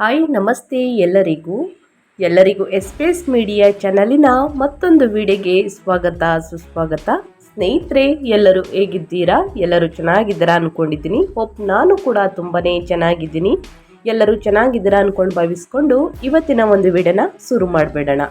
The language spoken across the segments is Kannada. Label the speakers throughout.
Speaker 1: ಹಾಯ್, ನಮಸ್ತೆ ಎಲ್ಲರಿಗೂ. ಎಲ್ಲರಿಗೂ ಎಸ್ಪೇಸ್ ಮೀಡಿಯಾ ಚಾನಲಿನ ಮತ್ತೊಂದು ವಿಡಿಯೋಗೆ ಸ್ವಾಗತ, ಸುಸ್ವಾಗತ. ಸ್ನೇಹಿತರೆ, ಎಲ್ಲರೂ ಹೇಗಿದ್ದೀರಾ? ಎಲ್ಲರೂ ಚೆನ್ನಾಗಿದ್ದೀರಾ ಅಂದ್ಕೊಂಡಿದ್ದೀನಿ ಒಪ್ ನಾನು ಕೂಡ ತುಂಬಾ ಚೆನ್ನಾಗಿದ್ದೀನಿ. ಎಲ್ಲರೂ ಚೆನ್ನಾಗಿದ್ದೀರಾ ಅಂದ್ಕೊಂಡು ಭಾವಿಸ್ಕೊಂಡು ಇವತ್ತಿನ ಒಂದು ವಿಡಿಯೋನ ಶುರು ಮಾಡಬೇಡೋಣ.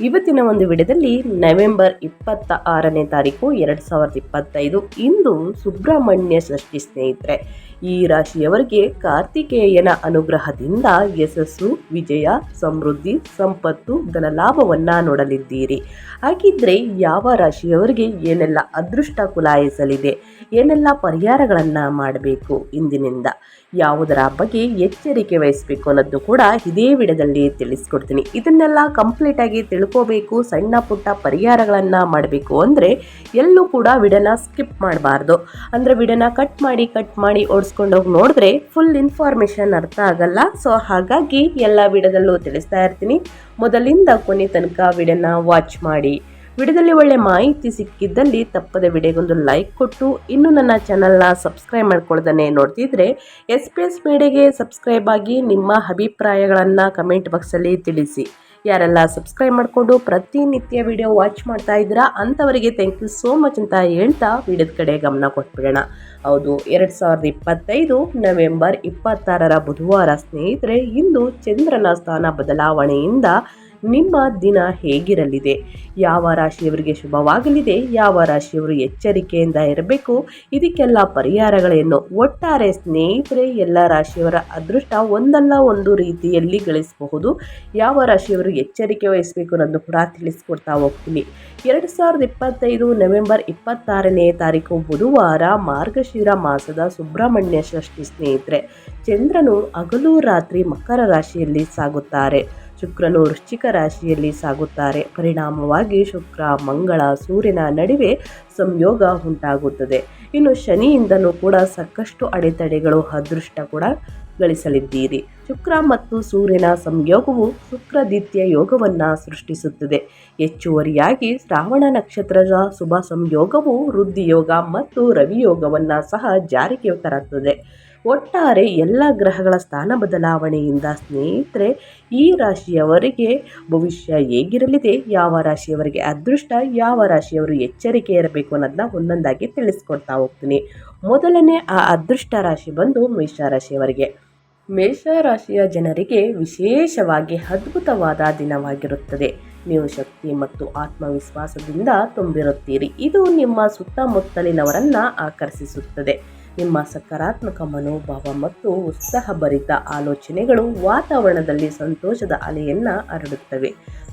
Speaker 1: ಇವತ್ತಿನ ಒಂದು ವಿಡಿಯೋದಲ್ಲಿ ನವೆಂಬರ್ ಇಪ್ಪತ್ತ ಆರನೇ ತಾರೀಕು, ಎರಡು ಸಾವಿರದ ಇಪ್ಪತ್ತೈದು. ಇಂದು ಸುಬ್ರಹ್ಮಣ್ಯ ಷಷ್ಠಿ ಸ್ನೇಹಿತರೆ. ಈ ರಾಶಿಯವರಿಗೆ ಕಾರ್ತಿಕೇಯನ ಅನುಗ್ರಹದಿಂದ ಯಶಸ್ಸು, ವಿಜಯ, ಸಮೃದ್ಧಿ, ಸಂಪತ್ತು ಧನಲಾಭವನ್ನ ನೋಡಲಿದ್ದೀರಿ. ಹಾಗಿದ್ರೆ ಯಾವ ರಾಶಿಯವರಿಗೆ ಏನೆಲ್ಲ ಅದೃಷ್ಟ ಕುಲಾಯಿಸಲಿದೆ? ಏನೆಲ್ಲ ಪರಿಹಾರಗಳನ್ನು ಮಾಡಬೇಕು ಇಂದಿನಿಂದ? ಯಾವುದರ ಬಗ್ಗೆ ಎಚ್ಚರಿಕೆ ವಹಿಸಬೇಕು ಅನ್ನೋದು ಕೂಡ ಇದೇ ವಿಡಿಯೋದಲ್ಲಿ ತಿಳಿಸ್ಕೊಡ್ತೀನಿ. ಇದನ್ನೆಲ್ಲ ಕಂಪ್ಲೀಟಾಗಿ ತಿಳ್ಕೋಬೇಕು, ಸಣ್ಣ ಪುಟ್ಟ ಪರಿಹಾರಗಳನ್ನು ಮಾಡಬೇಕು ಅಂದರೆ ಎಲ್ಲೂ ಕೂಡ ವಿಡನ ಸ್ಕಿಪ್ ಮಾಡಬಾರ್ದು. ಅಂದರೆ ವಿಡನ ಕಟ್ ಮಾಡಿ ಕಟ್ ಮಾಡಿ ಓಡಿಸ್ಕೊಂಡು ಹೋಗಿ ನೋಡಿದ್ರೆ ಫುಲ್ ಇನ್ಫಾರ್ಮೇಷನ್ ಅರ್ಥ ಆಗಲ್ಲ. ಸೊ ಹಾಗಾಗಿ ಎಲ್ಲ ವಿಡಿಯೋದಲ್ಲೂ ತಿಳಿಸ್ತಾ ಇರ್ತೀನಿ. ಮೊದಲಿಂದ ಕೊನೆ ತನಕ ವಿಡನ ವಾಚ್ ಮಾಡಿ. ವಿಡಿಯೋದಲ್ಲಿ ಒಳ್ಳೆ ಮಾಹಿತಿ ಸಿಕ್ಕಿದ್ದಲ್ಲಿ ತಪ್ಪದೆ ವಿಡಿಯೋಗೊಂದು ಲೈಕ್ ಕೊಟ್ಟು ಇನ್ನು ನನ್ನ ಚಾನಲ್ನ ಸಬ್ಸ್ಕ್ರೈಬ್ ಮಾಡ್ಕೊಳ್ಳೋದನ್ನೇ ನೋಡ್ತಿದ್ರೆ ಎಸ್ ಪಿ ಎಸ್ ಮೀಡಿಯಾಗೆ ಸಬ್ಸ್ಕ್ರೈಬ್ ಆಗಿ ನಿಮ್ಮ ಅಭಿಪ್ರಾಯಗಳನ್ನು ಕಮೆಂಟ್ ಬಾಕ್ಸಲ್ಲಿ ತಿಳಿಸಿ. ಯಾರೆಲ್ಲ ಸಬ್ಸ್ಕ್ರೈಬ್ ಮಾಡಿಕೊಂಡು ಪ್ರತಿನಿತ್ಯ ವಿಡಿಯೋ ವಾಚ್ ಮಾಡ್ತಾ ಇದ್ದೀರಾ ಅಂಥವರಿಗೆ ಥ್ಯಾಂಕ್ ಯು ಸೋ ಮಚ್ ಅಂತ ಹೇಳ್ತಾ ವಿಡಿಯೋದ ಕಡೆ ಗಮನ ಕೊಟ್ಬಿಡೋಣ. ಹೌದು, ಎರಡು ಸಾವಿರದ ಇಪ್ಪತ್ತೈದು ನವೆಂಬರ್ ಇಪ್ಪತ್ತಾರರ ಬುಧವಾರ ಸ್ನೇಹಿತರೆ, ಇಂದು ಚಂದ್ರನ ಸ್ಥಾನ ಬದಲಾವಣೆಯಿಂದ ನಿಮ್ಮ ದಿನ ಹೇಗಿರಲಿದೆ? ಯಾವ ರಾಶಿಯವರಿಗೆ ಶುಭವಾಗಲಿದೆ? ಯಾವ ರಾಶಿಯವರು ಎಚ್ಚರಿಕೆಯಿಂದ ಇರಬೇಕು? ಇದಕ್ಕೆಲ್ಲ ಪರಿಹಾರಗಳೇನು? ಒಟ್ಟಾರೆ ಸ್ನೇಹಿತರೆ, ಎಲ್ಲ ರಾಶಿಯವರ ಅದೃಷ್ಟ ಒಂದಲ್ಲ ಒಂದು ರೀತಿಯಲ್ಲಿ ಗಳಿಸಬಹುದು. ಯಾವ ರಾಶಿಯವರು ಎಚ್ಚರಿಕೆ ವಹಿಸಬೇಕು ಅನ್ನೋದು ಕೂಡ ತಿಳಿಸ್ಕೊಡ್ತಾ ಹೋಗ್ತೀನಿ. ಎರಡು ಸಾವಿರದ ಇಪ್ಪತ್ತೈದು ನವೆಂಬರ್ ಇಪ್ಪತ್ತಾರನೇ ತಾರೀಕು ಬುಧವಾರ ಮಾರ್ಗಶಿರ ಮಾಸದ ಸುಬ್ರಹ್ಮಣ್ಯ ಷಷ್ಠಿ ಸ್ನೇಹಿತರೆ, ಚಂದ್ರನು ಹಗಲು ರಾತ್ರಿ ಮಕರ ರಾಶಿಯಲ್ಲಿ ಸಾಗುತ್ತಾರೆ. ಶುಕ್ರನು ವೃಶ್ಚಿಕ ರಾಶಿಯಲ್ಲಿ ಸಾಗುತ್ತಾರೆ. ಪರಿಣಾಮವಾಗಿ ಶುಕ್ರ, ಮಂಗಳ, ಸೂರ್ಯನ ನಡುವೆ ಸಂಯೋಗ ಉಂಟಾಗುತ್ತದೆ. ಇನ್ನು ಶನಿಯಿಂದಲೂ ಕೂಡ ಸಾಕಷ್ಟು ಅಡೆತಡೆಗಳು, ಅದೃಷ್ಟ ಕೂಡ ಗಳಿಸಲಿದ್ದೀರಿ. ಶುಕ್ರ ಮತ್ತು ಸೂರ್ಯನ ಸಂಯೋಗವು ಶುಕ್ರದಿತ್ಯ ಯೋಗವನ್ನು ಸೃಷ್ಟಿಸುತ್ತದೆ. ಹೆಚ್ಚುವರಿಯಾಗಿ ಶ್ರಾವಣ ನಕ್ಷತ್ರದ ಶುಭ ಸಂಯೋಗವು ವೃದ್ಧಿಯೋಗ ಮತ್ತು ರವಿಯೋಗವನ್ನು ಸಹ ಜಾರಿಗೆ ತರುತ್ತದೆ. ಒಟ್ಟಾರೆ ಎಲ್ಲ ಗ್ರಹಗಳ ಸ್ಥಾನ ಬದಲಾವಣೆಯಿಂದ ಸ್ನೇಹಿತರೆ, ಈ ರಾಶಿಯವರಿಗೆ ಭವಿಷ್ಯ ಹೇಗಿರಲಿದೆ? ಯಾವ ರಾಶಿಯವರಿಗೆ ಅದೃಷ್ಟ? ಯಾವ ರಾಶಿಯವರು ಎಚ್ಚರಿಕೆ ಇರಬೇಕು ಅನ್ನೋದನ್ನ ಒಂದೊಂದಾಗಿ ತಿಳಿಸ್ಕೊಡ್ತಾ ಹೋಗ್ತೀನಿ. ಮೊದಲನೇ ಆ ಅದೃಷ್ಟ ರಾಶಿ ಬಂದು ಮೇಷ ರಾಶಿಯ ಜನರಿಗೆ ವಿಶೇಷವಾಗಿ ಅದ್ಭುತವಾದ ದಿನವಾಗಿರುತ್ತದೆ. ನೀವು ಶಕ್ತಿ ಮತ್ತು ಆತ್ಮವಿಶ್ವಾಸದಿಂದ ತುಂಬಿರುತ್ತೀರಿ. ಇದು ನಿಮ್ಮ ಸುತ್ತಮುತ್ತಲಿನವರನ್ನು ಆಕರ್ಷಿಸುತ್ತದೆ. ನಿಮ್ಮ ಸಕಾರಾತ್ಮಕ ಮನೋಭಾವ ಮತ್ತು ಉತ್ಸಾಹಭರಿತ ಆಲೋಚನೆಗಳು ವಾತಾವರಣದಲ್ಲಿ ಸಂತೋಷದ ಅಲೆಯನ್ನು ಹರಡುತ್ತವೆ.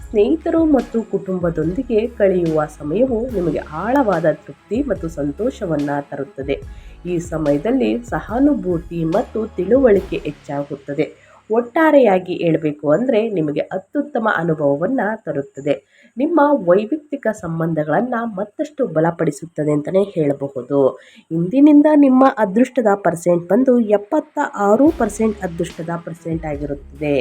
Speaker 1: ಸ್ನೇಹಿತರು ಮತ್ತು ಕುಟುಂಬದೊಂದಿಗೆ ಕಳೆಯುವ ಸಮಯವು ನಿಮಗೆ ಆಳವಾದ ತೃಪ್ತಿ ಮತ್ತು ಸಂತೋಷವನ್ನು ತರುತ್ತದೆ. ಈ ಸಮಯದಲ್ಲಿ ಸಹಾನುಭೂತಿ ಮತ್ತು ತಿಳುವಳಿಕೆ ಹೆಚ್ಚಾಗುತ್ತದೆ. ಒಟ್ಟಾರೆಯಾಗಿ ಹೇಳಬೇಕು ಅಂದರೆ ನಿಮಗೆ ಅತ್ಯುತ್ತಮ ಅನುಭವವನ್ನು ತರುತ್ತದೆ. ನಿಮ್ಮ ವೈಯಕ್ತಿಕ ಸಂಬಂಧಗಳನ್ನು ಮತ್ತಷ್ಟು ಬಲಪಡಿಸುತ್ತದೆ ಅಂತಲೇ ಹೇಳಬಹುದು. ಇಂದಿನಿಂದ ನಿಮ್ಮ ಅದೃಷ್ಟದ ಪರ್ಸೆಂಟ್ ಬಂದು ಎಪ್ಪತ್ತ ಆರು ಪರ್ಸೆಂಟ್ ಅದೃಷ್ಟದ ಪರ್ಸೆಂಟ್ ಆಗಿರುತ್ತದೆ.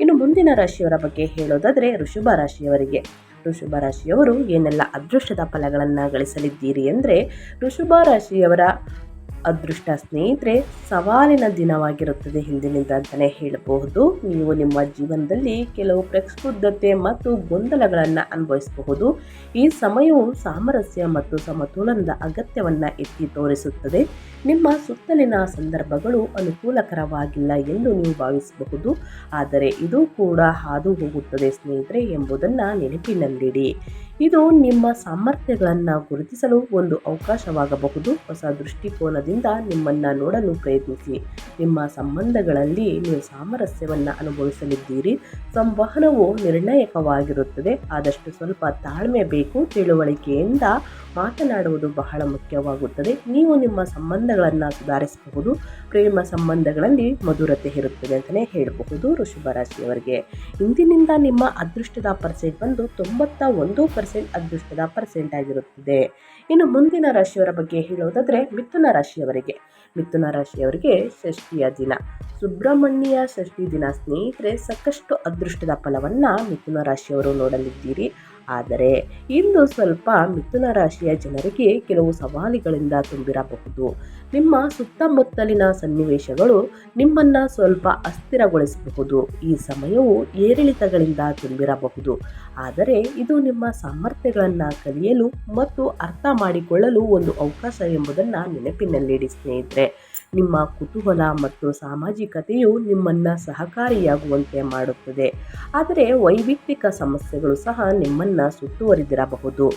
Speaker 1: ಇನ್ನು ಮುಂದಿನ ರಾಶಿಯವರ ಬಗ್ಗೆ ಹೇಳೋದಾದರೆ ಋಷಭ ರಾಶಿಯವರಿಗೆ. ಋಷಭ ರಾಶಿಯವರು ಏನೆಲ್ಲ ಅದೃಷ್ಟದ ಫಲಗಳನ್ನು ಗಳಿಸಲಿದ್ದೀರಿ ಅಂದರೆ ಋಷಭ ರಾಶಿಯವರ ಅದೃಷ್ಟ ಸ್ನೇಹಿತರೆ, ಸವಾಲಿನ ದಿನವಾಗಿರುತ್ತದೆ ಹಿಂದಿನಿಂದ ಅಂತಲೇ ಹೇಳಬಹುದು. ನೀವು ನಿಮ್ಮ ಜೀವನದಲ್ಲಿ ಕೆಲವು ಪ್ರಕ್ಷುಬ್ಧತೆ ಮತ್ತು ಗೊಂದಲಗಳನ್ನು ಅನುಭವಿಸಬಹುದು. ಈ ಸಮಯವು ಸಾಮರಸ್ಯ ಮತ್ತು ಸಮತೋಲನದ ಅಗತ್ಯವನ್ನು ಎತ್ತಿ ತೋರಿಸುತ್ತದೆ. ನಿಮ್ಮ ಸುತ್ತಲಿನ ಸಂದರ್ಭಗಳು ಅನುಕೂಲಕರವಾಗಿಲ್ಲ ಎಂದು ನೀವು ಭಾವಿಸಬಹುದು. ಆದರೆ ಇದು ಕೂಡ ಹಾದು ಹೋಗುತ್ತದೆ ಸ್ನೇಹಿತರೆ ಎಂಬುದನ್ನು ನೆನಪಿನಲ್ಲಿಡಿ. ಇದು ನಿಮ್ಮ ಸಾಮರ್ಥ್ಯಗಳನ್ನು ಗುರುತಿಸಲು ಒಂದು ಅವಕಾಶವಾಗಬಹುದು. ಹೊಸ ದೃಷ್ಟಿಕೋನದಿಂದ ನಿಮ್ಮನ್ನು ನೋಡಲು ಪ್ರಯತ್ನಿಸಿ. ನಿಮ್ಮ ಸಂಬಂಧಗಳಲ್ಲಿ ನೀವು ಸಾಮರಸ್ಯವನ್ನು ಅನುಭವಿಸಲಿದ್ದೀರಿ. ಸಂವಹನವು ನಿರ್ಣಾಯಕವಾಗಿರುತ್ತದೆ. ಆದಷ್ಟು ಸ್ವಲ್ಪ ತಾಳ್ಮೆ ಬೇಕು. ತಿಳುವಳಿಕೆಯಿಂದ ಮಾತನಾಡುವುದು ಬಹಳ ಮುಖ್ಯವಾಗುತ್ತದೆ. ನೀವು ನಿಮ್ಮ ಸಂಬಂಧಗಳನ್ನು ಸುಧಾರಿಸಬಹುದು. ಪ್ರೇಮ ಸಂಬಂಧಗಳಲ್ಲಿ ಮಧುರತೆ ಇರುತ್ತದೆ ಅಂತಲೇ ಹೇಳಬಹುದು ರಾಶಿಯವರಿಗೆ ಇಂದಿನಿಂದ ನಿಮ್ಮ ಅದೃಷ್ಟದ ಪರ್ಸೆಂಟ್ ಬಂದು ತೊಂಬತ್ತ ಒಂದು ಪರ್ಸೆಂಟ್ ಅದೃಷ್ಟದ ಪರ್ಸೆಂಟ್ ಆಗಿರುತ್ತದೆ. ಇನ್ನು ಮುಂದಿನ ರಾಶಿಯವರ ಬಗ್ಗೆ ಹೇಳೋದಾದರೆ ಮಿಥುನ ರಾಶಿಯವರಿಗೆ. ಮಿಥುನ ರಾಶಿಯವರಿಗೆ ಷಷ್ಠಿಯ ದಿನ. ಸುಬ್ರಹ್ಮಣ್ಯ ಷಷ್ಠಿ ದಿನ ಸ್ನೇಹಿತರೆ, ಸಾಕಷ್ಟು ಅದೃಷ್ಟದ ಫಲವನ್ನು ಮಿಥುನ ರಾಶಿಯವರು ನೋಡಲಿದ್ದೀರಿ. ಆದರೆ ಇಂದು ಸ್ವಲ್ಪ ಮಿಥುನ ರಾಶಿಯ ಜನರಿಗೆ ಕೆಲವು ಸವಾಲುಗಳಿಂದ ತುಂಬಿರಬಹುದು. ನಿಮ್ಮ ಸುತ್ತಮುತ್ತಲಿನ ಸನ್ನಿವೇಶಗಳು ನಿಮ್ಮನ್ನು ಸ್ವಲ್ಪ ಅಸ್ಥಿರಗೊಳಿಸಬಹುದು. ಈ ಸಮಯವು ಏರಿಳಿತಗಳಿಂದ ತುಂಬಿರಬಹುದು. ಆದರೆ ಇದು ನಿಮ್ಮ ಸಾಮರ್ಥ್ಯಗಳನ್ನು ಕಲಿಯಲು ಮತ್ತು ಅರ್ಥ ಮಾಡಿಕೊಳ್ಳಲು ಒಂದು ಅವಕಾಶ ಎಂಬುದನ್ನು ನೆನಪಿನಲ್ಲಿಡಿ ಸ್ನೇಹಿತರೆ. ನಿಮ್ಮ ಕುತೂಹಲ ಮತ್ತು ಸಾಮಾಜಿಕತೆಯು ನಿಮ್ಮನ್ನು ಸಹಕಾರಿಯಾಗುವಂತೆ ಮಾಡುತ್ತದೆ. ಆದರೆ ವೈಯಕ್ತಿಕ ಸಮಸ್ಯೆಗಳು ಸಹ ನಿಮ್ಮನ್ನು ಸುತ್ತುವರಿದಿರಬಹುದು.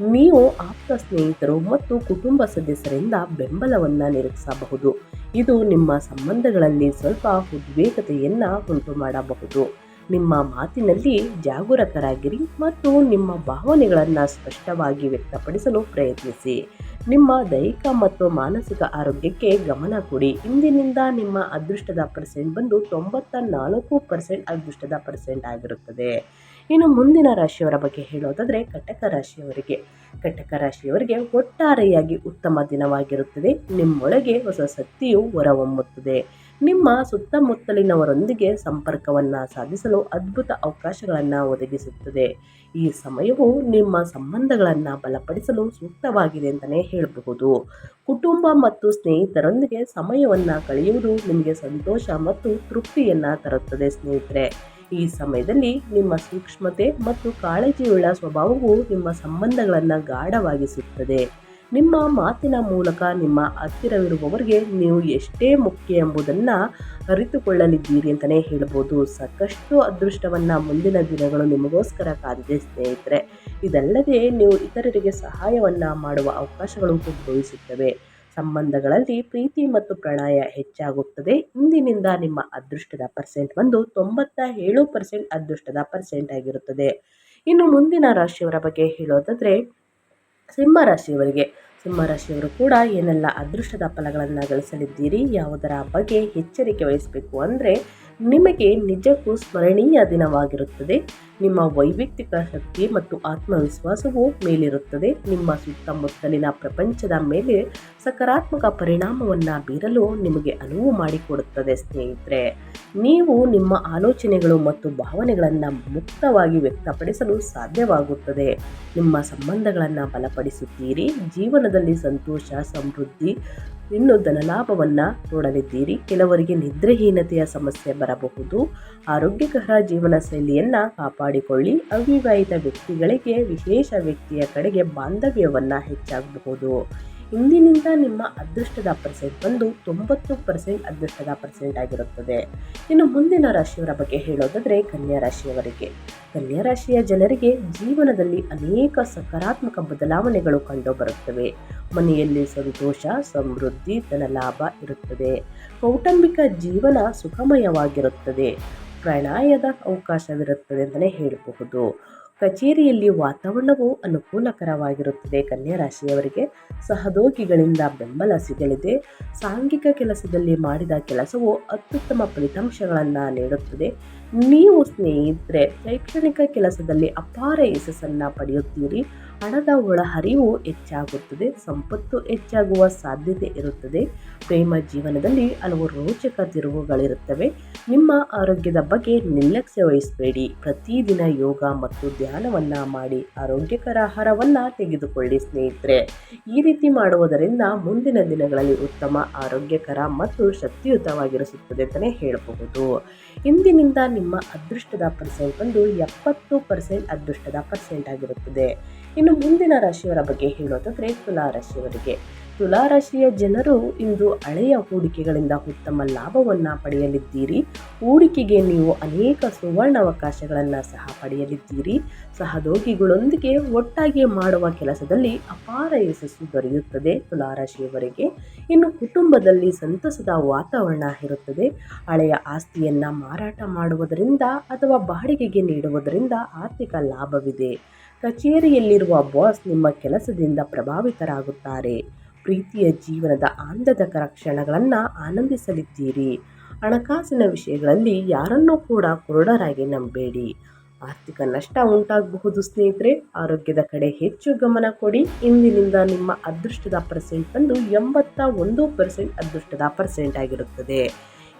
Speaker 1: ನೀವು ಆಪ್ತ ಸ್ನೇಹಿತರು ಮತ್ತು ಕುಟುಂಬ ಸದಸ್ಯರಿಂದ ಬೆಂಬಲವನ್ನು ನಿರೀಕ್ಷಿಸಬಹುದು. ಇದು ನಿಮ್ಮ ಸಂಬಂಧಗಳಲ್ಲಿ ಸ್ವಲ್ಪ ಉದ್ವೇಗತೆಯನ್ನು ಉಂಟು ಮಾಡಬಹುದು ನಿಮ್ಮ ಮಾತಿನಲ್ಲಿ ಜಾಗರೂಕರಾಗಿರಿ ಮತ್ತು ನಿಮ್ಮ ಭಾವನೆಗಳನ್ನು ಸ್ಪಷ್ಟವಾಗಿ ವ್ಯಕ್ತಪಡಿಸಲು ಪ್ರಯತ್ನಿಸಿ. ನಿಮ್ಮ ದೈಹಿಕ ಮತ್ತು ಮಾನಸಿಕ ಆರೋಗ್ಯಕ್ಕೆ ಗಮನ ಕೊಡಿ. ಇಂದಿನಿಂದ ನಿಮ್ಮ ಅದೃಷ್ಟದ ಪರ್ಸೆಂಟ್ ಬಂದು ತೊಂಬತ್ತ ನಾಲ್ಕು ಪರ್ಸೆಂಟ್ ಅದೃಷ್ಟದ ಪರ್ಸೆಂಟ್ ಆಗಿರುತ್ತದೆ. ಇನ್ನು ಮುಂದಿನ ರಾಶಿಯವರ ಬಗ್ಗೆ ಹೇಳೋದಾದರೆ ಕಟಕ ರಾಶಿಯವರಿಗೆ. ಕಟಕ ರಾಶಿಯವರಿಗೆ ಒಟ್ಟಾರೆಯಾಗಿ ಉತ್ತಮ ದಿನವಾಗಿರುತ್ತದೆ. ನಿಮ್ಮೊಳಗೆ ಹೊಸ ಶಕ್ತಿಯು ಹೊರಹೊಮ್ಮುತ್ತದೆ. ನಿಮ್ಮ ಸುತ್ತಮುತ್ತಲಿನವರೊಂದಿಗೆ ಸಂಪರ್ಕವನ್ನು ಸಾಧಿಸಲು ಅದ್ಭುತ ಅವಕಾಶಗಳನ್ನು ಒದಗಿಸುತ್ತದೆ. ಈ ಸಮಯವು ನಿಮ್ಮ ಸಂಬಂಧಗಳನ್ನು ಬಲಪಡಿಸಲು ಸೂಕ್ತವಾಗಿದೆ ಅಂತಲೇ ಹೇಳಬಹುದು. ಕುಟುಂಬ ಮತ್ತು ಸ್ನೇಹಿತರೊಂದಿಗೆ ಸಮಯವನ್ನು ಕಳೆಯುವುದು ನಿಮಗೆ ಸಂತೋಷ ಮತ್ತು ತೃಪ್ತಿಯನ್ನು ತರುತ್ತದೆ ಸ್ನೇಹಿತರೆ. ಈ ಸಮಯದಲ್ಲಿ ನಿಮ್ಮ ಸೂಕ್ಷ್ಮತೆ ಮತ್ತು ಕಾಳಜಿಯುಳ್ಳ ಸ್ವಭಾವವು ನಿಮ್ಮ ಸಂಬಂಧಗಳನ್ನು ಗಾಢವಾಗಿಸುತ್ತದೆ. ನಿಮ್ಮ ಮಾತಿನ ಮೂಲಕ ನಿಮ್ಮ ಹತ್ತಿರವಿರುವವರಿಗೆ ನೀವು ಎಷ್ಟೇ ಮುಖ್ಯ ಎಂಬುದನ್ನು ಅರಿತುಕೊಳ್ಳಲಿದ್ದೀರಿ ಅಂತಲೇ ಹೇಳ್ಬೋದು. ಸಾಕಷ್ಟು ಅದೃಷ್ಟವನ್ನು ಮುಂದಿನ ದಿನಗಳು ನಿಮಗೋಸ್ಕರ ಕಾದಿದೆ ಸ್ನೇಹಿತರೆ. ಇದಲ್ಲದೆ ನೀವು ಇತರರಿಗೆ ಸಹಾಯವನ್ನು ಮಾಡುವ ಅವಕಾಶಗಳು ಉದ್ಭವಿಸುತ್ತವೆ. ಸಂಬಂಧಗಳಲ್ಲಿ ಪ್ರೀತಿ ಮತ್ತು ಪ್ರಣಯ ಹೆಚ್ಚಾಗುತ್ತದೆ. ಇಂದಿನಿಂದ ನಿಮ್ಮ ಅದೃಷ್ಟದ ಪರ್ಸೆಂಟ್ ಬಂದು ತೊಂಬತ್ತ ಏಳು ಪರ್ಸೆಂಟ್ ಅದೃಷ್ಟದ ಪರ್ಸೆಂಟ್ ಆಗಿರುತ್ತದೆ. ಇನ್ನು ಮುಂದಿನ ರಾಶಿಯವರ ಬಗ್ಗೆ ಹೇಳೋದಾದರೆ ಸಿಂಹ ರಾಶಿಯವರಿಗೆ ಸಿಂಹ ರಾಶಿಯವರು ಕೂಡ ಏನೆಲ್ಲ ಅದೃಷ್ಟದ ಫಲಗಳನ್ನು ಗಳಿಸಲಿದ್ದೀರಿ ಯಾವುದರ ಬಗ್ಗೆ ಎಚ್ಚರಿಕೆ ವಹಿಸಬೇಕು ಅಂದರೆ ನಿಮಗೆ ನಿಜಕ್ಕೂ ಸ್ಮರಣೀಯ ದಿನವಾಗಿರುತ್ತದೆ. ನಿಮ್ಮ ವೈಯಕ್ತಿಕ ಶಕ್ತಿ ಮತ್ತು ಆತ್ಮವಿಶ್ವಾಸವು ಮೇಲಿರುತ್ತದೆ. ನಿಮ್ಮ ಸುತ್ತಮುತ್ತಲಿನ ಪ್ರಪಂಚದ ಮೇಲೆ ಸಕಾರಾತ್ಮಕ ಪರಿಣಾಮವನ್ನು ಬೀರಲು ನಿಮಗೆ ಅನುವು ಮಾಡಿಕೊಡುತ್ತದೆ, ಸ್ನೇಹಿತರೆ. ನೀವು ನಿಮ್ಮ ಆಲೋಚನೆಗಳು ಮತ್ತು ಭಾವನೆಗಳನ್ನು ಮುಕ್ತವಾಗಿ ವ್ಯಕ್ತಪಡಿಸಲು ಸಾಧ್ಯವಾಗುತ್ತದೆ. ನಿಮ್ಮ ಸಂಬಂಧಗಳನ್ನು ಬಲಪಡಿಸುತ್ತೀರಿ. ಜೀವನದಲ್ಲಿ ಸಂತೋಷ, ಸಮೃದ್ಧಿ ಇನ್ನು ಧನಲಾಭವನ್ನು ನೋಡಲಿದ್ದೀರಿ. ಕೆಲವರಿಗೆ ನಿದ್ರೆಹೀನತೆಯ ಸಮಸ್ಯೆ ಬರಬಹುದು. ಆರೋಗ್ಯಕರ ಜೀವನ ಶೈಲಿಯನ್ನು ಕಾಪಾಡಿಕೊಳ್ಳಿ. ಅವಿವಾಹಿತ ವ್ಯಕ್ತಿಗಳಿಗೆ ವಿಶೇಷ ವ್ಯಕ್ತಿಯ ಕಡೆಗೆ ಬಾಂಧವ್ಯವನ್ನು ಹೆಚ್ಚಾಗಬಹುದು. ಇಂದಿನಿಂದ ನಿಮ್ಮ ಅದೃಷ್ಟದ ಪರ್ಸೆಂಟ್ ಬಂದು ತೊಂಬತ್ತು ಪರ್ಸೆಂಟ್ ಅದೃಷ್ಟದ ಪರ್ಸೆಂಟ್ ಆಗಿರುತ್ತದೆ. ಇನ್ನು ಮುಂದಿನ ರಾಶಿಯವರ ಬಗ್ಗೆ ಹೇಳೋದಾದರೆ ಕನ್ಯಾ ರಾಶಿಯವರಿಗೆ. ಕನ್ಯಾ ರಾಶಿಯ ಜನರಿಗೆ ಜೀವನದಲ್ಲಿ ಅನೇಕ ಸಕಾರಾತ್ಮಕ ಬದಲಾವಣೆಗಳು ಕಂಡುಬರುತ್ತವೆ ಮನೆಯಲ್ಲಿ ಸಂತೋಷ, ಸಮೃದ್ಧಿ ಧನಲಾಭ ಇರುತ್ತದೆ. ಕೌಟುಂಬಿಕ ಜೀವನ ಸುಖಮಯವಾಗಿರುತ್ತದೆ. ಪ್ರಣಯದ ಅವಕಾಶವಿರುತ್ತದೆ ಅಂತಲೇ ಹೇಳಬಹುದು. ಕಚೇರಿಯಲ್ಲಿ ವಾತಾವರಣವು ಅನುಕೂಲಕರವಾಗಿರುತ್ತದೆ. ಕನ್ಯಾ ರಾಶಿಯವರಿಗೆ ಸಹದೋಗಿಗಳಿಂದ ಬೆಂಬಲ ಸಿಗಲಿದೆ. ಸಾಂಘಿಕ ಕೆಲಸದಲ್ಲಿ ಮಾಡಿದ ಕೆಲಸವು ಅತ್ಯುತ್ತಮ ಫಲಿತಾಂಶಗಳನ್ನು ನೀಡುತ್ತದೆ. ನೀವು ಸ್ನೇಹಿತರೆ, ಶೈಕ್ಷಣಿಕ ಕೆಲಸದಲ್ಲಿ ಅಪಾರ ಯಶಸ್ಸನ್ನು ಪಡೆಯುತ್ತೀರಿ. ಹಣದ ಒಳಹರಿವು ಹೆಚ್ಚಾಗುತ್ತದೆ. ಸಂಪತ್ತು ಹೆಚ್ಚಾಗುವ ಸಾಧ್ಯತೆ ಇರುತ್ತದೆ. ಪ್ರೇಮ ಜೀವನದಲ್ಲಿ ಹಲವು ರೋಚಕ ತಿರುವುಗಳಿರುತ್ತವೆ. ನಿಮ್ಮ ಆರೋಗ್ಯದ ಬಗ್ಗೆ ನಿರ್ಲಕ್ಷ್ಯ ವಹಿಸಬೇಡಿ. ಪ್ರತಿದಿನ ಯೋಗ ಮತ್ತು ಧ್ಯಾನವನ್ನು ಮಾಡಿ ಆರೋಗ್ಯಕರ ಆಹಾರವನ್ನು ತೆಗೆದುಕೊಳ್ಳಿ ಸ್ನೇಹಿತರೆ. ಈ ರೀತಿ ಮಾಡುವುದರಿಂದ ಮುಂದಿನ ದಿನಗಳಲ್ಲಿ ಉತ್ತಮ, ಆರೋಗ್ಯಕರ ಮತ್ತು ಶಕ್ತಿಯುತವಾಗಿರಿಸುತ್ತದೆ ಅಂತಲೇ ಹೇಳಬಹುದು. ಇಂದಿನಿಂದ ನಿಮ್ಮ ಅದೃಷ್ಟದ ಪರ್ಸೆಂಟ್ ಬಂದು ಎಪ್ಪತ್ತು ಪರ್ಸೆಂಟ್ ಅದೃಷ್ಟದ ಪರ್ಸೆಂಟ್ ಆಗಿರುತ್ತದೆ. ಇನ್ನು ಮುಂದಿನ ರಾಶಿಯವರ ಬಗ್ಗೆ ಹೇಳೋದಾದರೆ ತುಲಾ ರಾಶಿಯವರಿಗೆ. ತುಲಾ ರಾಶಿಯ ಜನರು ಇಂದು ಹಳೆಯ ಹೂಡಿಕೆಗಳಿಂದ ಉತ್ತಮ ಲಾಭವನ್ನು ಪಡೆಯಲಿದ್ದೀರಿ. ಹೂಡಿಕೆಗೆ ನೀವು ಅನೇಕ ಸುವರ್ಣಾವಕಾಶಗಳನ್ನು ಸಹ ಪಡೆಯಲಿದ್ದೀರಿ. ಸಹದೋಗಿಗಳೊಂದಿಗೆ ಒಟ್ಟಾಗಿ ಮಾಡುವ ಕೆಲಸದಲ್ಲಿ ಅಪಾರ ಯಶಸ್ಸು ದೊರೆಯುತ್ತದೆ ತುಲಾರಾಶಿಯವರೆಗೆ. ಇನ್ನು ಕುಟುಂಬದಲ್ಲಿ ಸಂತಸದ ವಾತಾವರಣ ಇರುತ್ತದೆ. ಹಳೆಯ ಆಸ್ತಿಯನ್ನು ಮಾರಾಟ ಮಾಡುವುದರಿಂದ ಅಥವಾ ಬಾಡಿಗೆಗೆ ನೀಡುವುದರಿಂದ ಆರ್ಥಿಕ ಲಾಭವಿದೆ. ಕಚೇರಿಯಲ್ಲಿರುವ ಬಾಸ್ ನಿಮ್ಮ ಕೆಲಸದಿಂದ ಪ್ರಭಾವಿತರಾಗುತ್ತಾರೆ. ಪ್ರೀತಿಯ ಜೀವನದ ಆನಂದಕರ ಕ್ಷಣಗಳನ್ನು ಆನಂದಿಸಲಿದ್ದೀರಿ. ಹಣಕಾಸಿನ ವಿಷಯಗಳಲ್ಲಿ ಯಾರನ್ನೂ ಕೂಡ ಕುರುಡರಾಗಿ ನಂಬೇಡಿ. ಆರ್ಥಿಕ ನಷ್ಟ ಉಂಟಾಗಬಹುದು ಸ್ನೇಹಿತರೆ, ಆರೋಗ್ಯದ ಕಡೆ ಹೆಚ್ಚು ಗಮನ ಕೊಡಿ. ಇಂದಿನಿಂದ ನಿಮ್ಮ ಅದೃಷ್ಟದ ಪರ್ಸೆಂಟ್ ಬಂದು ಎಂಬತ್ತ ಒಂದು ಪರ್ಸೆಂಟ್ ಅದೃಷ್ಟದ ಪರ್ಸೆಂಟ್ ಆಗಿರುತ್ತದೆ.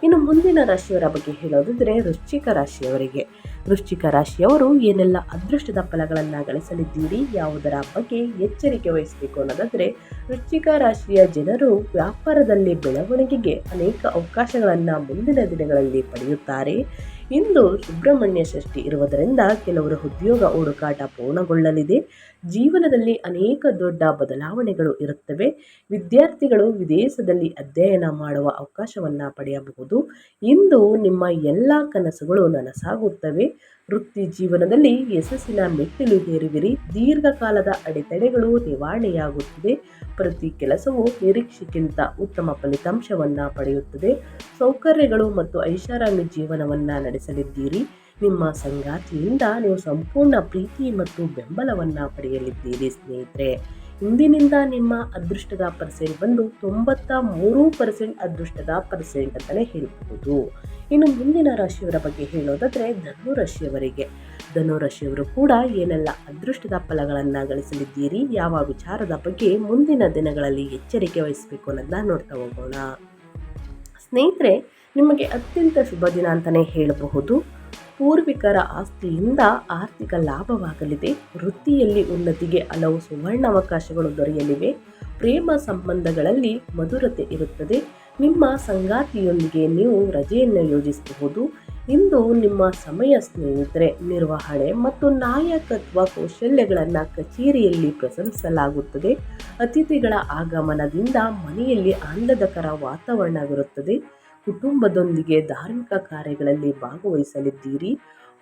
Speaker 1: ಇನ್ನು ಮುಂದಿನ ರಾಶಿಯವರ ಬಗ್ಗೆ ಹೇಳೋದಿದ್ರೆ ವೃಶ್ಚಿಕ ರಾಶಿಯವರಿಗೆ. ವೃಶ್ಚಿಕ ರಾಶಿಯವರು ಏನೆಲ್ಲ ಅದೃಷ್ಟದ ಫಲಗಳನ್ನು ಗಳಿಸಲಿದ್ದೀರಿ, ಯಾವುದರ ಬಗ್ಗೆ ಎಚ್ಚರಿಕೆ ವಹಿಸಬೇಕು ಅನ್ನೋದಾದರೆ, ವೃಶ್ಚಿಕ ರಾಶಿಯ ಜನರು ವ್ಯಾಪಾರದಲ್ಲಿ ಬೆಳವಣಿಗೆಗೆ ಅನೇಕ ಅವಕಾಶಗಳನ್ನು ಮುಂದಿನ ದಿನಗಳಲ್ಲಿ ಪಡೆಯುತ್ತಾರೆ. ಇಂದು ಸುಬ್ರಹ್ಮಣ್ಯ ಷಷ್ಠಿ ಇರುವುದರಿಂದ ಕೆಲವರ ಉದ್ಯೋಗ ಹುಡುಕಾಟ ಪೂರ್ಣಗೊಳ್ಳಲಿದೆ. ಜೀವನದಲ್ಲಿ ಅನೇಕ ದೊಡ್ಡ ಬದಲಾವಣೆಗಳು ಇರುತ್ತವೆ. ವಿದ್ಯಾರ್ಥಿಗಳು ವಿದೇಶದಲ್ಲಿ ಅಧ್ಯಯನ ಮಾಡುವ ಅವಕಾಶವನ್ನು ಪಡೆಯಬಹುದು. ಇಂದು ನಿಮ್ಮ ಎಲ್ಲ ಕನಸುಗಳು ನನಸಾಗುತ್ತವೆ. ವೃತ್ತಿ ಜೀವನದಲ್ಲಿ ಯಶಸ್ಸಿನ ಮೆಟ್ಟಿಲು ಏರುವಿರಿ ದೀರ್ಘಕಾಲದ ಅಡೆತಡೆಗಳು ನಿವಾರಣೆಯಾಗುತ್ತಿದೆ. ಪ್ರತಿ ಕೆಲಸವು ನಿರೀಕ್ಷೆಗಿಂತ ಉತ್ತಮ ಫಲಿತಾಂಶವನ್ನು ಪಡೆಯುತ್ತದೆ. ಸೌಕರ್ಯಗಳು ಮತ್ತು ಐಷಾರಾಮಿ ಜೀವನವನ್ನು ನಡೆಸಲಿದ್ದೀರಿ. ನಿಮ್ಮ ಸಂಗಾತಿಯಿಂದ ನೀವು ಸಂಪೂರ್ಣ ಪ್ರೀತಿ ಮತ್ತು ಬೆಂಬಲವನ್ನು ಪಡೆಯಲಿದ್ದೀರಿ ಸ್ನೇಹಿತರೆ. ಇಂದಿನಿಂದ ನಿಮ್ಮ ಅದೃಷ್ಟದ ಪರ್ಸೆಂಟ್ ಬಂದು ತೊಂಬತ್ತ ಮೂರು ಪರ್ಸೆಂಟ್ ಅದೃಷ್ಟದ ಪರ್ಸೆಂಟ್ ಅಂತಲೇ ಹೇಳಬಹುದು ಇನ್ನು ಮುಂದಿನ ರಾಶಿಯವರ ಬಗ್ಗೆ ಹೇಳೋದಾದರೆ ಧನುರಾಶಿಯವರಿಗೆ ಧನುರಾಶಿಯವರು ಧನು ರಾಶಿಯವರು ಕೂಡ ಏನೆಲ್ಲ ಅದೃಷ್ಟದ ಫಲಗಳನ್ನು ಗಳಿಸಲಿದ್ದೀರಿ, ಯಾವ ವಿಚಾರದ ಬಗ್ಗೆ ಮುಂದಿನ ದಿನಗಳಲ್ಲಿ ಎಚ್ಚರಿಕೆ ವಹಿಸಬೇಕು ಅನ್ನೋದನ್ನ ನೋಡ್ತಾ ಹೋಗೋಣ. ಸ್ನೇಹಿತರೆ, ನಿಮಗೆ ಅತ್ಯಂತ ಶುಭ ದಿನ ಅಂತಲೇ ಹೇಳಬಹುದು. ಪೂರ್ವಿಕರ ಆಸ್ತಿಯಿಂದ ಆರ್ಥಿಕ ಲಾಭವಾಗಲಿದೆ. ವೃತ್ತಿಯಲ್ಲಿ ಉನ್ನತಿಗೆ ಹಲವು ಸುವರ್ಣಾವಕಾಶಗಳು ದೊರೆಯಲಿವೆ. ಪ್ರೇಮ ಸಂಬಂಧಗಳಲ್ಲಿ ಮಧುರತೆ ಇರುತ್ತದೆ. ನಿಮ್ಮ ಸಂಗಾತಿಯೊಂದಿಗೆ ನೀವು ರಜೆಯನ್ನು ಯೋಜಿಸಬಹುದು. ಇಂದು ನಿಮ್ಮ ಸಮಯ ಸ್ನೇಹಿತರೆ, ನಿರ್ವಹಣೆ ಮತ್ತು ನಾಯಕತ್ವ ಕೌಶಲ್ಯಗಳನ್ನು ಕಚೇರಿಯಲ್ಲಿ ಪ್ರಶಂಸಲಾಗುತ್ತದೆ. ಅತಿಥಿಗಳ ಆಗಮನದಿಂದ ಮನೆಯಲ್ಲಿ ಆಹ್ಲಾದಕರ ವಾತಾವರಣವಿರುತ್ತದೆ. ಕುಟುಂಬದೊಂದಿಗೆ ಧಾರ್ಮಿಕ ಕಾರ್ಯಗಳಲ್ಲಿ ಭಾಗವಹಿಸಲಿದ್ದೀರಿ.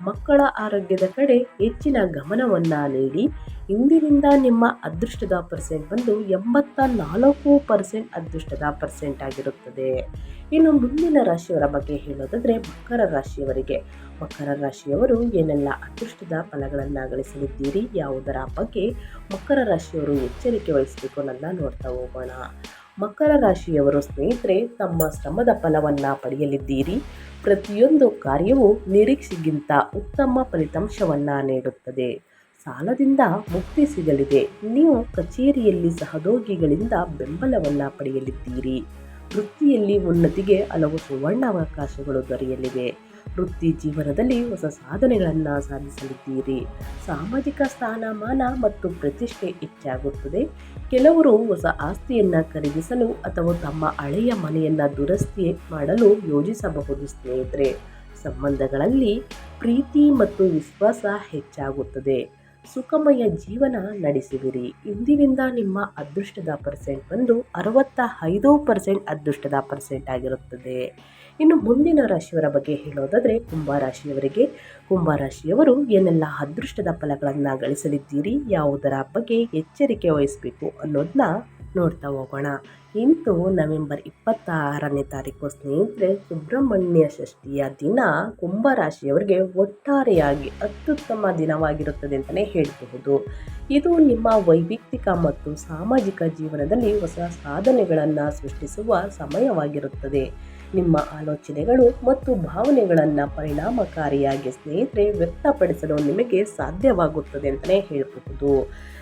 Speaker 1: ಮಕ್ಕಳ ಆರೋಗ್ಯದ ಕಡೆ ಹೆಚ್ಚಿನ ಗಮನವನ್ನು ನೀಡಿ. ಇಂದಿನಿಂದ ನಿಮ್ಮ ಅದೃಷ್ಟದ ಪರ್ಸೆಂಟ್ ಬಂದು ಎಂಬತ್ತ ನಾಲ್ಕು ಪರ್ಸೆಂಟ್ ಅದೃಷ್ಟದ ಪರ್ಸೆಂಟ್ ಆಗಿರುತ್ತದೆ. ಇನ್ನು ಮುಂದಿನ ರಾಶಿಯವರ ಬಗ್ಗೆ ಹೇಳೋದಾದರೆ ಮಕರ ರಾಶಿಯವರಿಗೆ. ಮಕರ ರಾಶಿಯವರು ಏನೆಲ್ಲ ಅದೃಷ್ಟದ ಫಲಗಳನ್ನು ಗಳಿಸಲಿದ್ದೀರಿ, ಯಾವುದರ ಬಗ್ಗೆ ಮಕರ ರಾಶಿಯವರು ಎಚ್ಚರಿಕೆ ವಹಿಸಬೇಕು ಅನ್ನೋದನ್ನ ನೋಡ್ತಾ ಹೋಗೋಣ. ಮಕರ ರಾಶಿಯವರು ಸ್ನೇಹಿತರೆ, ತಮ್ಮ ಶ್ರಮದ ಫಲವನ್ನು ಪಡೆಯಲಿದ್ದೀರಿ. ಪ್ರತಿಯೊಂದು ಕಾರ್ಯವು ನಿರೀಕ್ಷೆಗಿಂತ ಉತ್ತಮ ಫಲಿತಾಂಶವನ್ನು ನೀಡುತ್ತದೆ. ಸಾಲದಿಂದ ಮುಕ್ತಿ ಸಿಗಲಿದೆ. ನೀವು ಕಚೇರಿಯಲ್ಲಿ ಸಹೋದ್ಯೋಗಿಗಳಿಂದ ಬೆಂಬಲವನ್ನು ಪಡೆಯಲಿದ್ದೀರಿ. ವೃತ್ತಿಯಲ್ಲಿ ಉನ್ನತಿಗೆ ಹಲವು ಸುವರ್ಣಾವಕಾಶಗಳು ದೊರೆಯಲಿವೆ. ವೃತ್ತಿ ಜೀವನದಲ್ಲಿ ಹೊಸ ಸಾಧನೆಗಳನ್ನು ಸಾಧಿಸಲಿದ್ದೀರಿ. ಸಾಮಾಜಿಕ ಸ್ಥಾನಮಾನ ಮತ್ತು ಪ್ರತಿಷ್ಠೆ ಹೆಚ್ಚಾಗುತ್ತದೆ. ಕೆಲವರು ಹೊಸ ಆಸ್ತಿಯನ್ನು ಖರೀದಿಸಲು ಅಥವಾ ತಮ್ಮ ಹಳೆಯ ಮನೆಯನ್ನು ದುರಸ್ತಿ ಮಾಡಲು ಯೋಜಿಸಬಹುದು ಸ್ನೇಹಿತರೆ. ಸಂಬಂಧಗಳಲ್ಲಿ ಪ್ರೀತಿ ಮತ್ತು ವಿಶ್ವಾಸ ಹೆಚ್ಚಾಗುತ್ತದೆ. ಸುಖಮಯ ಜೀವನ ನಡೆಸುವಿರಿ. ಇಂದಿನಿಂದ ನಿಮ್ಮ ಅದೃಷ್ಟದ ಪರ್ಸೆಂಟ್ ಬಂದು ಅರವತ್ತ ಐದು ಪರ್ಸೆಂಟ್ ಅದೃಷ್ಟದ ಪರ್ಸೆಂಟ್ ಆಗಿರುತ್ತದೆ. ಇನ್ನು ಮುಂದಿನ ರಾಶಿಯವರ ಬಗ್ಗೆ ಹೇಳೋದಾದರೆ ಕುಂಭರಾಶಿಯವರಿಗೆ, ಕುಂಭರಾಶಿಯವರು ಏನೆಲ್ಲ ಅದೃಷ್ಟದ ಫಲಗಳನ್ನು ಗಳಿಸಲಿದ್ದೀರಿ, ಯಾವುದರ ಬಗ್ಗೆ ಎಚ್ಚರಿಕೆ ವಹಿಸಬೇಕು ಅನ್ನೋದನ್ನ ನೋಡ್ತಾ ಹೋಗೋಣ. ಇಂದು ನವೆಂಬರ್ ಇಪ್ಪತ್ತಾರನೇ ತಾರೀಕು, ಸ್ನೇಹಿತರೆ, ಸುಬ್ರಹ್ಮಣ್ಯ ಷಷ್ಠಿಯ ದಿನ ಕುಂಭರಾಶಿಯವರಿಗೆ ಒಟ್ಟಾರೆಯಾಗಿ ಅತ್ಯುತ್ತಮ ದಿನವಾಗಿರುತ್ತದೆ ಅಂತಲೇ ಹೇಳಬಹುದು. ಇದು ನಿಮ್ಮ ವೈಯಕ್ತಿಕ ಮತ್ತು ಸಾಮಾಜಿಕ ಜೀವನದಲ್ಲಿ ಹೊಸ ಸಾಧನೆಗಳನ್ನು ಸೃಷ್ಟಿಸುವ ಸಮಯವಾಗಿರುತ್ತದೆ. ನಿಮ್ಮ ಆಲೋಚನೆಗಳು ಮತ್ತು ಭಾವನೆಗಳನ್ನು ಪರಿಣಾಮಕಾರಿಯಾಗಿ, ಸ್ನೇಹಿತರೆ, ವ್ಯಕ್ತಪಡಿಸಲು ನಿಮಗೆ ಸಾಧ್ಯವಾಗುತ್ತದೆ ಅಂತಲೇ ಹೇಳಬಹುದು.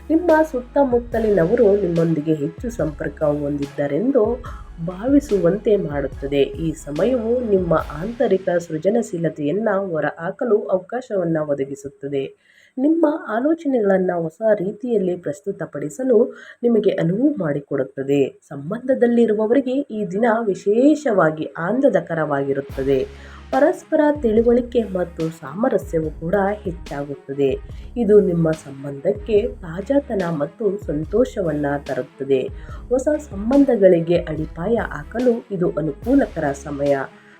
Speaker 1: ನಿಮ್ಮ ಸುತ್ತಮುತ್ತಲಿನವರು ನಿಮ್ಮೊಂದಿಗೆ ಹೆಚ್ಚು ಸಂಪರ್ಕ ಹೊಂದಿದ್ದರೆಂದು ಭಾವಿಸುವಂತೆ ಮಾಡುತ್ತದೆ. ಈ ಸಮಯವು ನಿಮ್ಮ ಆಂತರಿಕ ಸೃಜನಶೀಲತೆಯನ್ನು ಹೊರಹಾಕಲು ಅವಕಾಶವನ್ನು ಒದಗಿಸುತ್ತದೆ. ನಿಮ್ಮ ಆಲೋಚನೆಗಳನ್ನು ಹೊಸ ರೀತಿಯಲ್ಲಿ ಪ್ರಸ್ತುತಪಡಿಸಲು ನಿಮಗೆ ಅನುವು ಮಾಡಿಕೊಡುತ್ತದೆ. ಸಂಬಂಧದಲ್ಲಿರುವವರಿಗೆ ಈ ದಿನ ವಿಶೇಷವಾಗಿ ಆನಂದಕರವಾಗಿರುತ್ತದೆ. ಪರಸ್ಪರ ತಿಳುವಳಿಕೆ ಮತ್ತು ಸಾಮರಸ್ಯವು ಕೂಡ ಹೆಚ್ಚಾಗುತ್ತದೆ. ಇದು ನಿಮ್ಮ ಸಂಬಂಧಕ್ಕೆ ತಾಜಾತನ ಮತ್ತು ಸಂತೋಷವನ್ನು ತರುತ್ತದೆ. ಹೊಸ ಸಂಬಂಧಗಳಿಗೆ ಅಡಿಪಾಯ ಹಾಕಲು ಇದು ಅನುಕೂಲಕರ ಸಮಯ.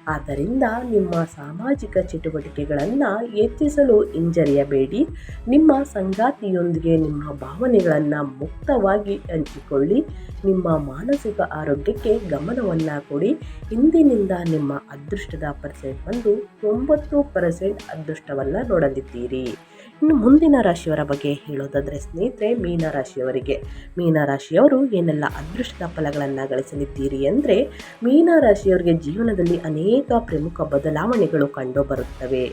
Speaker 1: ಆದ್ದರಿಂದ ನಿಮ್ಮ ಸಾಮಾಜಿಕ ಚಟುವಟಿಕೆಗಳನ್ನು ಹೆಚ್ಚಿಸಲು ಹಿಂಜರಿಯಬೇಡಿ. ನಿಮ್ಮ ಸಂಗಾತಿಯೊಂದಿಗೆ ನಿಮ್ಮ ಭಾವನೆಗಳನ್ನು ಮುಕ್ತವಾಗಿ ಹಂಚಿಕೊಳ್ಳಿ. ನಿಮ್ಮ ಮಾನಸಿಕ ಆರೋಗ್ಯಕ್ಕೆ ಗಮನವನ್ನು ಕೊಡಿ. ಇಂದಿನಿಂದ ನಿಮ್ಮ ಅದೃಷ್ಟದ ಪರ್ಸೆಂಟ್ ಬಂದು ತೊಂಬತ್ತು ಪರ್ಸೆಂಟ್ ಅದೃಷ್ಟವನ್ನು ನೋಡಲಿದ್ದೀರಿ ಇನ್ನು ಮುಂದಿನ ರಾಶಿಯವರ ಬಗ್ಗೆ ಹೇಳೋದಾದರೆ ಸ್ನೇಹಿತರೆ ಮೀನರಾಶಿಯವರಿಗೆ ಮೀನರಾಶಿಯವರು ಏನೆಲ್ಲ ಅದೃಷ್ಟದ ಫಲಗಳನ್ನು ಗಳಿಸಲಿದ್ದೀರಿ ಅಂದರೆ ಮೀನರಾಶಿಯವರಿಗೆ ಜೀವನದಲ್ಲಿ ಅನೇಕ ಪ್ರಮುಖ ಬದಲಾವಣೆಗಳು ಕಂಡುಬರುತ್ತವೆ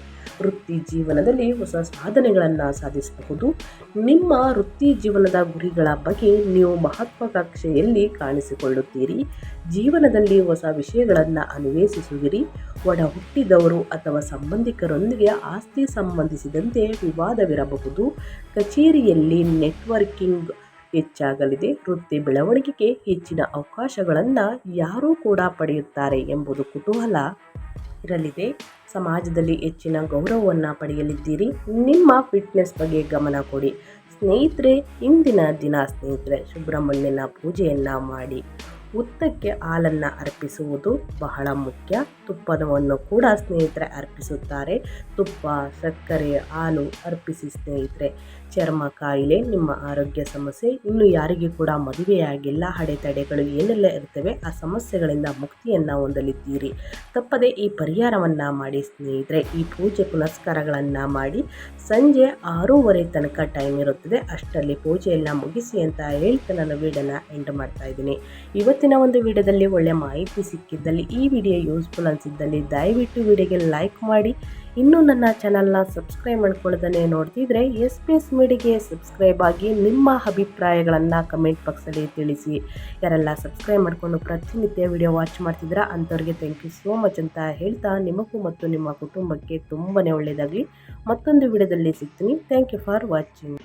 Speaker 1: ವೃತ್ತಿ ಜೀವನದಲ್ಲಿ ಹೊಸ ಸಾಧನೆಗಳನ್ನು ಸಾಧಿಸಬಹುದು. ನಿಮ್ಮ ವೃತ್ತಿ ಜೀವನದ ಗುರಿಗಳ ಬಗ್ಗೆ ನೀವು ಮಹತ್ವಾಕಾಂಕ್ಷೆಯಲ್ಲಿ ಕಾಣಿಸಿಕೊಳ್ಳುತ್ತೀರಿ. ಜೀವನದಲ್ಲಿ ಹೊಸ ವಿಷಯಗಳನ್ನು ಅನ್ವೇಷಿಸುವಿರಿ. ಒಡ ಹುಟ್ಟಿದವರು ಅಥವಾ ಸಂಬಂಧಿಕರೊಂದಿಗೆ ಆಸ್ತಿ ಸಂಬಂಧಿಸಿದಂತೆ ವಿವಾದವಿರಬಹುದು. ಕಚೇರಿಯಲ್ಲಿ ನೆಟ್ವರ್ಕಿಂಗ್ ಹೆಚ್ಚಾಗಲಿದೆ. ವೃತ್ತಿ ಬೆಳವಣಿಗೆಗೆ ಹೆಚ್ಚಿನ ಅವಕಾಶಗಳನ್ನು ಯಾರೂ ಕೂಡ ಪಡೆಯುತ್ತಾರೆ ಎಂಬುದು ಕುತೂಹಲ. ಇರಲಿದೆ. ಸಮಾಜದಲ್ಲಿ ಹೆಚ್ಚಿನ ಗೌರವವನ್ನು ಪಡೆಯಲಿದ್ದೀರಿ. ನಿಮ್ಮ ಫಿಟ್ನೆಸ್ ಬಗ್ಗೆ ಗಮನ ಕೊಡಿ. ಸ್ನೇಹಿತರೆ, ಇಂದಿನ ದಿನ ಸ್ನೇಹಿತರೆ, ಸುಬ್ರಹ್ಮಣ್ಯನ ಪೂಜೆಯನ್ನು ಮಾಡಿ. ಉತ್ತಕ್ಕೆ ಹಾಲನ್ನು ಅರ್ಪಿಸುವುದು ಬಹಳ ಮುಖ್ಯ. ತುಪ್ಪದವನ್ನು ಕೂಡ ಸ್ನೇಹಿತರೆ ಅರ್ಪಿಸುತ್ತಾರೆ. ತುಪ್ಪ, ಸಕ್ಕರೆ, ಹಾಲು ಅರ್ಪಿಸಿ ಸ್ನೇಹಿತರೆ. ಚರ್ಮ, ಕಾಯಿಲೆ, ನಿಮ್ಮ ಆರೋಗ್ಯ ಸಮಸ್ಯೆ, ಇನ್ನು ಯಾರಿಗೆ ಕೂಡ ಮದುವೆಯಾಗಿಲ್ಲ, ಅಡೆತಡೆಗಳು ಏನೆಲ್ಲ ಇರ್ತವೆ, ಆ ಸಮಸ್ಯೆಗಳಿಂದ ಮುಕ್ತಿಯನ್ನು ಹೊಂದಲಿದ್ದೀರಿ. ತಪ್ಪದೆ ಈ ಪರಿಹಾರವನ್ನು ಮಾಡಿ ಸ್ನೇಹಿತರೆ. ಈ ಪೂಜೆ ಪುನಸ್ಕಾರಗಳನ್ನು ಮಾಡಿ ಸಂಜೆ ಆರೂವರೆ ತನಕ ಟೈಮ್ ಇರುತ್ತದೆ. ಅಷ್ಟರಲ್ಲಿ ಪೂಜೆಯನ್ನು ಮುಗಿಸಿ ಅಂತ ಹೇಳ್ತಾ ನಾನು ವೀಡಿಯೋನ ಎಂಡ್ ಮಾಡ್ತಾ ಇದ್ದೀನಿ. ಇವತ್ತಿನ ಒಂದು ವಿಡಿಯೋದಲ್ಲಿ ಒಳ್ಳೆ ಮಾಹಿತಿ ಸಿಕ್ಕಿದ್ದಲ್ಲಿ ಈ ವಿಡಿಯೋ ಯೂಸ್ಫುಲ್ ಅನಿಸಿದ್ದಲ್ಲಿ ದಯವಿಟ್ಟು ವಿಡಿಯೋಗೆ ಲೈಕ್ ಮಾಡಿ. ಇನ್ನೂ ನನ್ನ ಚಾನಲ್ನ ಸಬ್ಸ್ಕ್ರೈಬ್ ಮಾಡ್ಕೊಳ್ಳೋದನ್ನೇ ನೋಡ್ತಿದ್ರೆ ಎಸ್ ಪಿ ಎಸ್ ಮೀಡಿಗೆ ಸಬ್ಸ್ಕ್ರೈಬ್ ಆಗಿ ನಿಮ್ಮ ಅಭಿಪ್ರಾಯಗಳನ್ನು ಕಮೆಂಟ್ ಬಾಕ್ಸಲ್ಲಿ ತಿಳಿಸಿ. ಯಾರೆಲ್ಲ ಸಬ್ಸ್ಕ್ರೈಬ್ ಮಾಡಿಕೊಂಡು ಪ್ರತಿನಿತ್ಯ ವಿಡಿಯೋ ವಾಚ್ ಮಾಡ್ತಿದ್ರ ಅಂಥವ್ರಿಗೆ ಥ್ಯಾಂಕ್ ಯು ಸೋ ಮಚ್ ಅಂತ ಹೇಳ್ತಾ ನಿಮಗೂ ಮತ್ತು ನಿಮ್ಮ ಕುಟುಂಬಕ್ಕೆ ತುಂಬಾ ಒಳ್ಳೆಯದಾಗಲಿ ಮತ್ತೊಂದು ವಿಡಿಯೋದಲ್ಲಿ ಸಿಗ್ತೀನಿ. Thank you for watching